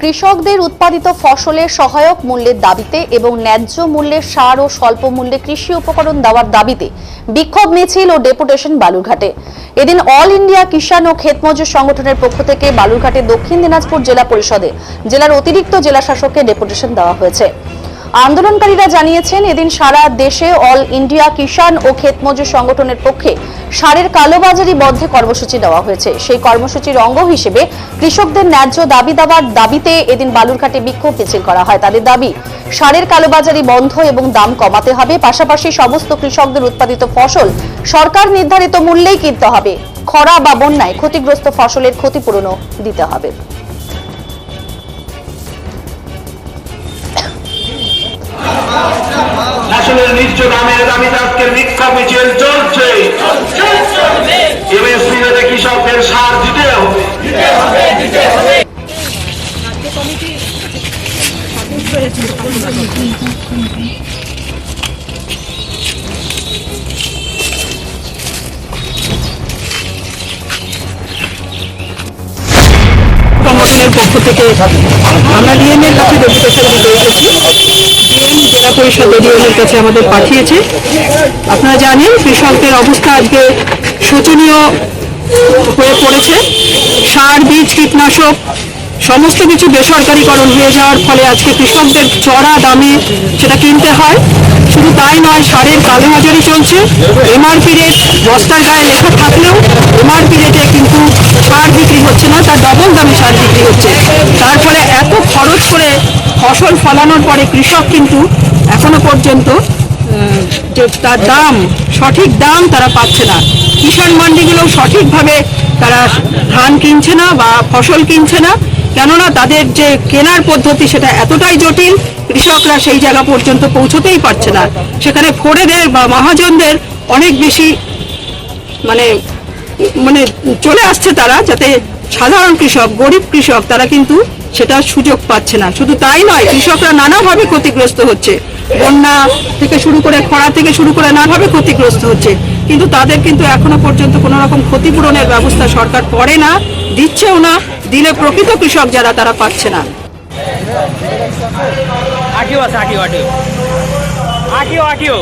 কৃষকদের উৎপাদিত ফসলের সহায়ক মূল্যের দাবিতে এবং ন্যায্য মূল্যে সার ও স্বল্প মূল্যে কৃষি উপকরণ দেওয়ার দাবিতে বিক্ষোভ মিছিল ও ডেপুটেশন বালুরঘাটে। এদিন অল ইন্ডিয়া কিষাণ ও ক্ষেতমজুর সংগঠনের পক্ষ থেকে বালুরঘাটে দক্ষিণ দিনাজপুর জেলা পরিষদে জেলার অতিরিক্ত জেলা শাসককে ডেপুটেশন দেওয়া হয়েছে। আন্দোলনকারীরা জানিয়েছেন, এদিন সারা দেশে অল ইন্ডিয়া কিষাণ ও ক্ষেতমজুর সংগঠনের পক্ষে সারের কালোবাজারি বন্ধে কর্মসূচি দেওয়া হয়েছে। সেই কর্মসূচির অঙ্গ হিসেবে কৃষকদের ন্যায্য দাবি দেওয়ার দাবিতে এদিন বালুরঘাটে বিক্ষোভ মিছিল করা হয়। তাদের দাবি, সারের কালোবাজারি বন্ধ এবং দাম কমাতে হবে, পাশাপাশি সমস্ত কৃষকদের উৎপাদিত ফসল সরকার নির্ধারিত মূল্যেই কিনতে হবে। খরা বা বন্যায় ক্ষতিগ্রস্ত ফসলের ক্ষতিপূরণও দিতে হবে। দামের দাবিতে আজকের বিক্ষোভ মিছিল চলছে। কৃষকদের সার দিতে হবে। পক্ষ থেকে কাছে দিতে এসেছি ডিএম জেলা পরিষদ ডিএমের কাছে আমাদের পাঠিয়েছে। আপনারা জানেন কৃষকদের অবস্থা আজকে শোচনীয় হয়ে পড়েছে। সার বীজ কীটনাশক সমস্ত কিছু বেসরকারিকরণ হয়ে যাওয়ার ফলে আজকে কৃষকদের চড়া দামে সেটা কিনতে হয়। শুধু তাই নয় সারের কালোবাজারি চলছে। এমআরপি রেট বস্তার গায়ে লেখা থাকলেও এমআরপি রেটে কিন্তু সার বিক্রি হচ্ছে না তার ডবল দামে সার বিক্রি হচ্ছে। তার ফলে এত খরচ করে ফসল ফলানোর পরে কৃষক কিন্তু এখনও পর্যন্ত যে তার দাম, সঠিক দাম তারা পাচ্ছে না। কিষাণ মান্ডিগুলো সঠিকভাবে তারা ধান কিনছে না বা ফসল কিনছে না, কেননা তাদের যে কেনার পদ্ধতি সেটা এতটাই জটিল, কৃষকরা সেই জায়গা পর্যন্ত পৌঁছতেই পারছে না। সেখানে ফোরেদের বা মহাজনদের অনেক বেশি মানে মানে চলে আসছে তারা যাতে সাধারণ কৃষক, গরিব কৃষক, তারা কিন্তু সেটা সুযোগ পাচ্ছে না। শুধু তাই নয়, কৃষকরা নানাভাবে ক্ষতিগ্রস্ত হচ্ছে। বন্যা থেকে শুরু করে খরা থেকে শুরু করে নানাভাবে ক্ষতিগ্রস্ত হচ্ছে। কিন্তু তাদের কিন্তু এখনও পর্যন্ত কোনো রকম ক্ষতিপূরণের ব্যবস্থা সরকার করে না, দিচ্ছেও না, দিলে প্রকৃত কৃষক যারা, তারা পাচ্ছে না। আটিও আছে, আটিও আটিও। আটিও আটিও।